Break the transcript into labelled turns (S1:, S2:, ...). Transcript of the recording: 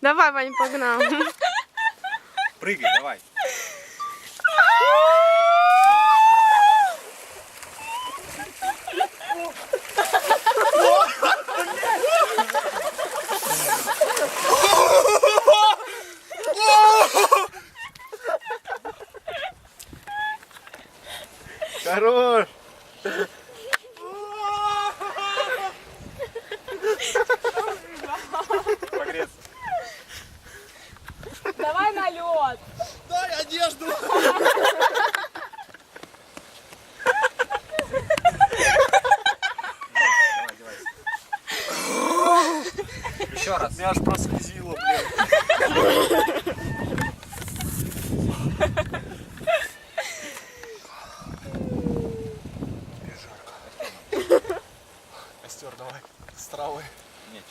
S1: Давай, Вань, погнал.
S2: Прыгай, давай. Хорош!
S3: Давай на лед.
S2: Дай одежду. Еще раз. Меня аж прослезило, блин. Костер давай. С травы. Нечего.